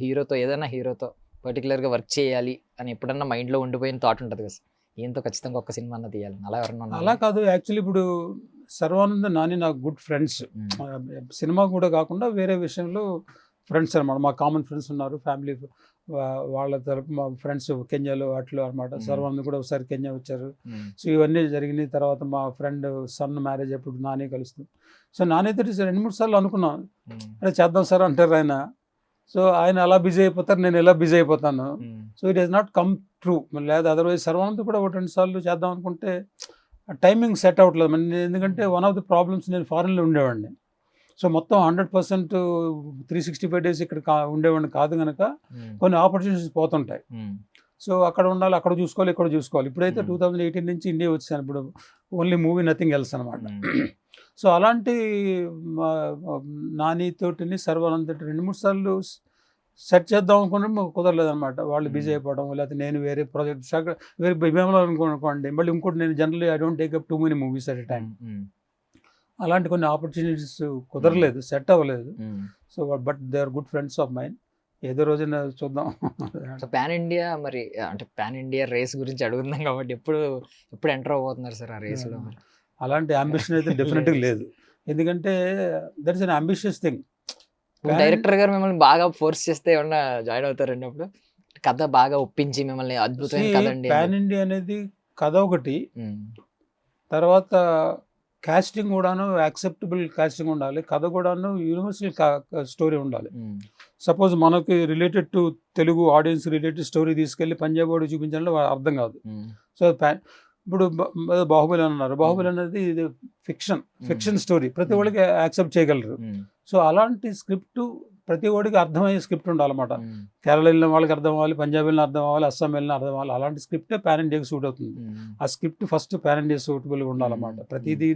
హీరోతో ఏదైనా హీరోతో పర్టికులర్గా వర్క్ చేయాలి అని ఎప్పుడన్నా మైండ్లో ఉండిపోయిన థాట్ ఉంటుంది కదా ఈయనతో ఖచ్చితంగా ఒక్క సినిమా అన్న తీయాలి అలా ఎవరన్నా? అలా కాదు. యాక్చువల్లీ ఇప్పుడు సర్వానంద నాని నాకు గుడ్ ఫ్రెండ్స్ సినిమా కూడా కాకుండా వేరే విషయంలో ఫ్రెండ్స్ అనమాట మా కామన్ ఫ్రెండ్స్ ఉన్నారు. ఫ్యామిలీ వాళ్ళ తరపు మా ఫ్రెండ్స్ కెన్యాలో అట్లు అనమాట. సర్వానంద్ కూడా ఒకసారి కెన్యా వచ్చారు. సో ఇవన్నీ జరిగినాయి తర్వాత మా ఫ్రెండ్ సన్ మ్యారేజ్ అప్పుడు నాని కలుస్తాం. సో నానితో రెండు మూడు సార్లు అనుకున్నాం. ఉమ్, అరే చేద్దాం సార్ అంటారు ఆయన. సో ఆయన అలా బిజీ అయిపోతారు నేను ఎలా బిజీ అయిపోతాను. So it is not come true. లేదా అదర్వైజ్ సర్వానంద్ కూడా ఒక రెండు సార్లు చేద్దాం అనుకుంటే టైమింగ్ సెట్ అవ్వట్లేదు. ఎందుకంటే వన్ ఆఫ్ ది ప్రాబ్లమ్స్ నేను ఫారెన్లో ఉండేవాడిని. సో మొత్తం hundred percent three sixty five days ఇక్కడ కా ఉండేవాడిని కాదు కనుక కొన్ని ఆపర్చునిటీస్ పోతుంటాయి. సో అక్కడ ఉండాలి అక్కడ చూసుకోవాలి ఇక్కడ చూసుకోవాలి. ఇప్పుడైతే. టూ థౌజండ్ ఎయిటీన్ నుంచి ఇండియా వచ్చాను ఇప్పుడు ఓన్లీ మూవీ నథింగ్ ఎల్స్ అనమాట సో అలాంటి నానితోటిని సర్వానంద్ తోటి రెండు మూడు సార్లు సెట్ చేద్దాం అనుకున్నా మాకు కుదరలేదు అనమాట వాళ్ళు బిజీ. అయిపోవడం లేకపోతే నేను వేరే ప్రాజెక్ట్ వేరే భీమలో అనుకోండి మళ్ళీ ఇంకోటి నేను generally I don't take up too many movies at a time అలాంటి కొన్ని ఆపర్చునిటీస్ కుదరలేదు సెట్ అవ్వలేదు. So but they are good friends of mine. ఏదో రోజున చూద్దాం. సో పాన్ ఇండియా మరి అంటే పాన్ ఇండియా రేస్ గురించి అడుగుతున్నాం కాబట్టి ఎప్పుడు ఎప్పుడు ఎంటర్ అవబోతున్నారు సార్ ఆ రేస్లో మరి? అలాంటి అంబిషన్ అయితే డెఫినెట్గా లేదు. ఎందుకంటే that is an ambitious thing director గారు మిమ్మల్ని బాగా ఫోర్స్ చేస్తే ఏమన్నా జాయిన్ అవుతారండి అప్పుడు కథ బాగా ఒప్పించి మిమ్మల్ని అద్భుతమైన కథ అండి పాన్ ఇండియా అనేది కథ ఒకటి. ఉమ్, తర్వాత కాస్టింగ్ కూడాను యాక్సెప్టబుల్ కాస్టింగ్ ఉండాలి. కథ కూడాను యూనివర్సల్ స్టోరీ ఉండాలి. సపోజ్ మనకి related to Telugu audience related story తీసుకెళ్ళి పంజాబ్ వాడు చూపించాలంటే అర్థం కాదు. సో ప్యా- ఇప్పుడు బాహుబలి అని అన్నారు. బాహుబలి అనేది ఇది ఫిక్షన్ ఫిక్షన్ స్టోరీ. ప్రతి. ఒక్కరికి యాక్సెప్ట్ చేయగలరు. సో అలాంటి స్క్రిప్ట్ ప్రతి ఒడికి అర్థమయ్యే స్క్రిప్ట్ ఉండాలన్నమాట. కేరళ వెళ్ళిన వాళ్ళకి అర్థం అవ్వాలి పంజాబ్ వెళ్ళిన అర్థం అవ్వాలి అస్సాం వెళ్ళిన అర్థం అవ్వాలి. అలాంటి స్క్రిప్టే పాన్ ఇండియాకి సూట్ అవుతుంది. ఆ స్క్రిప్ట్ ఫస్ట్ పాన్ ఇండియా సూటబుల్గా ఉండాలన్నమాట. ప్రతిదీ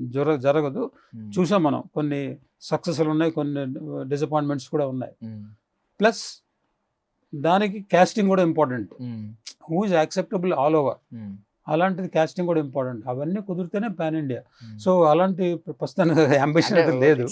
జర జరగదు. చూసాం మనం కొన్ని సక్సెస్లు ఉన్నాయి కొన్ని డిసప్పాయింట్మెంట్స్ కూడా ఉన్నాయి. ప్లస్ దానికి కాస్టింగ్ కూడా important. Who is acceptable all over. అలాంటిది కాస్టింగ్ కూడా ఇంపార్టెంట్ అవన్నీ కుదిరితేనే పాన్ ఇండియా. సో అలాంటి ప్రస్తుతానికి అంబిషన్ అయితే లేదు.